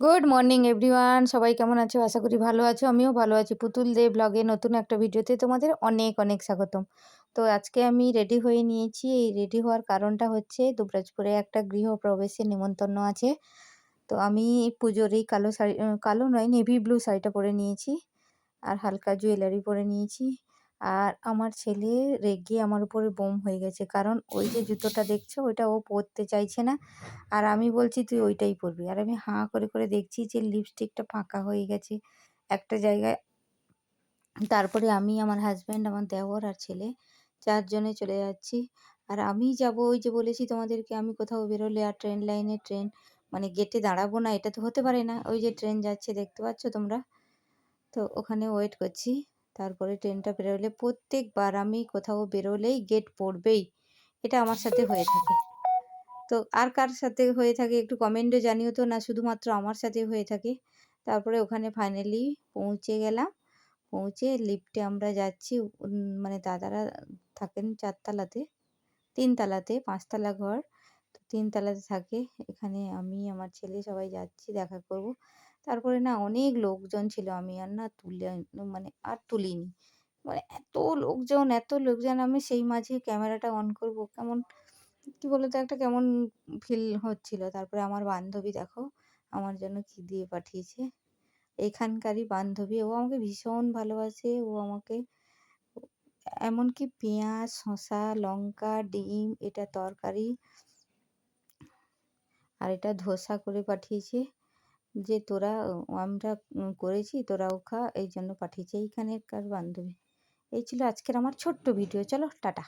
Good morning everyone সবাই কেমন আছো? আশা করি ভালো আছো। আমিও ভালো আছি। পুতুল দে ব্লগে নতুন একটা ভিডিওতে তোমাদের অনেক অনেক স্বাগতম। তো আজকে আমি রেডি হয়ে নিয়েছি। এই রেডি হওয়ার কারণটা হচ্ছে দুবরাজপুরে একটা গৃহপ্রবেশের নিমন্ত্রণ আছে। তো আমি পুজোর এই কালো শাড়ি কালো নয় নেভি ব্লু শাড়িটা পরে নিয়েছি। আর হালকা জুয়েলারি পরে নিয়েছি। আর আমার ছেলে রেগে আমার উপরে বোম হয়ে গেছে। কারণ ওই যে জুতোটা দেখছ, ওইটা ও পরতে চাইছে না। আর আমি বলছি, তুই ওইটাই পরবি। আর আমি হাঁ করে করে দেখছি যে লিপস্টিকটা ফাঁকা হয়ে গেছে একটা জায়গায়। তারপরে আমি, আমার হাজব্যান্ড আমার দেওর আর ছেলে চারজনে চলে যাচ্ছি। আর আমি যাব ওই যে বলেছি তোমাদেরকে, আমি কোথাও বেরোলে আর ট্রেন লাইনে ট্রেন মানে গেটে দাঁড়াবো না, এটা তো হতে পারে না। ওই যে ট্রেন যাচ্ছে, দেখতে পাচ্ছ তোমরা? তো ওখানে ওয়েট করছি। তারপরে ট্রেনটা বেরোলে প্রত্যেকবার আমি কোথাও বেরোলেই গেট পড়বেই। এটা আমার সাথে হয়ে থাকে। তো আর কার সাথে হয়ে থাকে একটু কমেন্টে জানিও তো, না শুধুমাত্র আমার সাথে হয়ে থাকে। তারপরে ওখানে ফাইনালি পৌঁছে গেলাম। পৌঁছে লিফটে আমরা যাচ্ছি মানে দাদারা থাকেন চারতলাতে, তিনতলাতে, পাঁচতলা ঘর। তো তিনতলাতে থাকে। এখানে আমি, আমার ছেলে সবাই যাচ্ছি, দেখা করব। তারপরে না অনেক লোকজন ছিল আমি আর না তুলে মানে আর তুলিনি। মানে এত লোকজন এত লোকজন, আমি সেই মাঝে ক্যামেরাটা অন করব, কেমন, কি বলতো, একটা কেমন ফিল হচ্ছিল। তারপরে আমার বান্ধবী দেখো, আমার জন্য কি দিয়ে পাঠিয়েছে। এখানকারই বান্ধবী, ও আমাকে ভীষণ ভালোবাসে, ও আমাকে, এমনকি পেঁয়াজ, শসা, লঙ্কা, ডিম, এটা তরকারি, আর এটা ধোসা করে পাঠিয়েছে। যে তোরা আমরা করেছি, তোরাও খা, এই জন্য পাঠিয়েছে এইখানেরকার বান্ধবী। এই ছিল আজকের আমার ছোট্ট ভিডিও। চলো, টাটা।